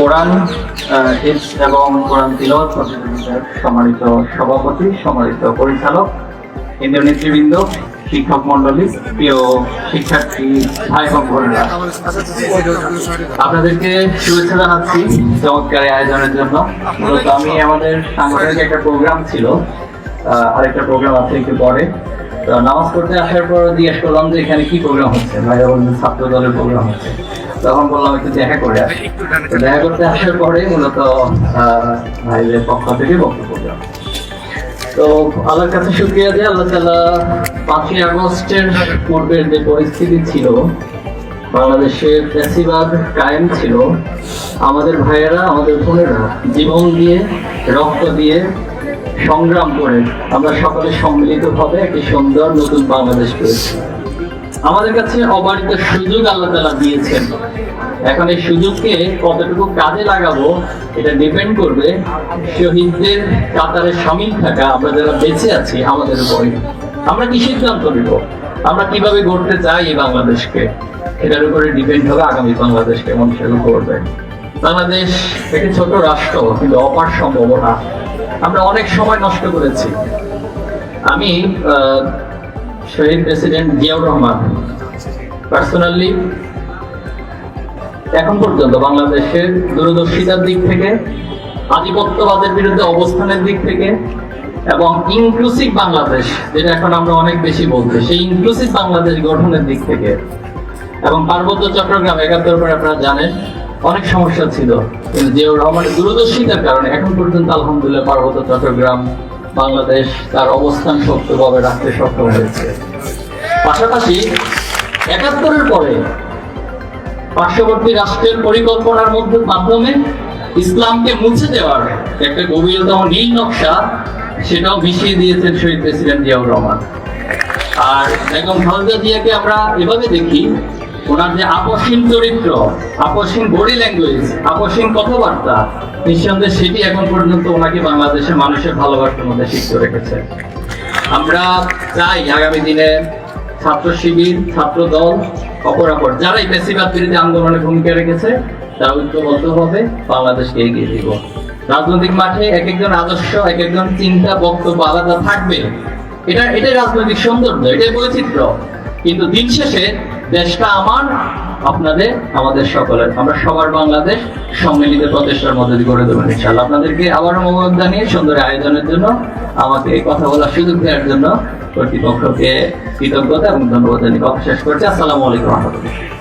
কোরআন হিফজ এবং কোরআন প্রতিযোগিতার সম্মানিত সভাপতি, সম্মানিত পরিচালক, কেন্দ্রীয় নেতৃবৃন্দ, শিক্ষক মন্ডলী প্রিয় শিক্ষার্থী, ভাই এবং বোনেরা। আপনাদেরকে শুভেচ্ছা জানাচ্ছি চমৎকার আয়োজনের জন্য। মূলত আমি আমাদের সাংগঠনিক একটা প্রোগ্রাম ছিল আরেকটা প্রোগ্রাম আছে একটু পরে। তো নামাজ পড়তে আসার পর জিজ্ঞেস করলাম যে এখানে কি প্রোগ্রাম হচ্ছে? বললেন ছাত্র দলের প্রোগ্রাম হচ্ছে। তখন বললাম একটু দেখা করে আসি। দেখা করতে আসার পরে মূলত ভাইদের পক্ষ থেকে বক্তব্য দেওয়া। তো আল্লাহর কাছে শুক্রিয়া যে আল্লাহ তালা পাঁচই আগস্টের পূর্বের যে পরিস্থিতি ছিল বাংলাদেশের ফ্যাসিবাদ কায়েম ছিল আমাদের ভাইয়েরা আমাদের বোনেরা জীবন দিয়ে রক্ত দিয়ে সংগ্রাম করে আমরা সকলে সম্মিলিতভাবে একটি সুন্দর নতুন বাংলাদেশ পেয়েছি। আমাদের কাছে অবারিত সুযোগ আল্লাহ তালা দিয়েছেন। এখন এই সুযোগকে কতটুকু কাজে লাগাবো এটা ডিপেন্ড করবে শহীদদের কাতারে সামিল থাকা, আমরা যারা বেঁচে আছি আমাদের উপরে। আমরা কি সিদ্ধান্ত নিব? আমরা কীভাবে গড়তে চাই এই বাংলাদেশকে? এটার উপরে ডিপেন্ড হবে আগামী বাংলাদেশ কেমন সেগুলো করবে বাংলাদেশ একটি ছোট রাষ্ট্র, কিন্তু অপার সম্ভাবনা আমরা অনেক সময় নষ্ট করেছি। আমি শহীদ প্রেসিডেন্ট জিয়াউর রহমান পার্সোনালি এখন পর্যন্ত বাংলাদেশের দূরদর্শিতার দিক থেকে, আধিপত্যবাদের বিরুদ্ধে অবস্থানের দিক থেকে, এবং ইনক্লুসিভ বাংলাদেশ, যেটা এখন আমরা অনেক বেশি বলতে, সেই ইনক্লুসিভ বাংলাদেশ গঠনের দিক থেকে, এবং পার্বত্য চট্টগ্রাম একাত্তর পরে আপনারা জানেন, অনেক সমস্যা ছিল। কিন্তু জিয়াউর রহমানের দূরদর্শিতার কারণে এখন পর্যন্ত আলহামদুলিল্লাহ পার্বত্য চট্টগ্রাম বাংলাদেশ তার অবস্থান শক্তভাবে রাখতে সক্ষম হয়েছে। পাশাপাশি একাত্তরের পরে পার্শ্ববর্তী রাষ্ট্রের পরিকল্পনার মধ্যে মাধ্যমে ইসলামকে মুছে দেওয়ার একটা গভীরতম নীল নকশা সেটাও মিশিয়ে দিয়েছেন শহীদ প্রেসিডেন্ট জিয়াউর রহমান। আর বেগম খালেদা জিয়াকে আমরা এভাবে দেখি, ওনার যে আপসীন চরিত্র, আপসীন বডি ল্যাঙ্গুয়েজ, আপসীন কথাবার্তা নিঃসন্দেহে সেটি এখন পর্যন্ত ওনাকে বাংলাদেশের মানুষের ভালোবাসার মধ্যে শিখতে রেখেছে। আমরা চাই আগামী দিনে ছাত্র শিবির, ছাত্র দল, অপরাপর যারা এই বেশিরভাগ বিরোধী আন্দোলনে ভূমিকা রেখেছে, তারা ঐক্যবদ্ধভাবে বাংলাদেশকে এগিয়ে দিব রাজনৈতিক মাঠে এক একজন আদর্শ এক একজন চিন্তা, বক্তব্য আলাদা থাকবে। এটা, এটাই রাজনৈতিক সৌন্দর্য, এটাই বৈচিত্র্য। কিন্তু দিন শেষে দেশটা আমার আপনাদের, আমাদের সকলের। আমরা সবার বাংলাদেশ সম্মিলিত প্রচেষ্টার মধ্যে দিয়ে গড়ে দেবেন ইনশাল্লাহ আপনাদেরকে আবারও মোবারক জানিয়ে সুন্দর আয়োজনের জন্য, আমাকে কথা বলার সুযোগ দেওয়ার জন্য কর্তৃপক্ষকে কৃতজ্ঞতা এবং ধন্যবাদ জানিয়ে কথা শেষ করছি। আসসালামু আলাইকুম রহমতুল্লাহ।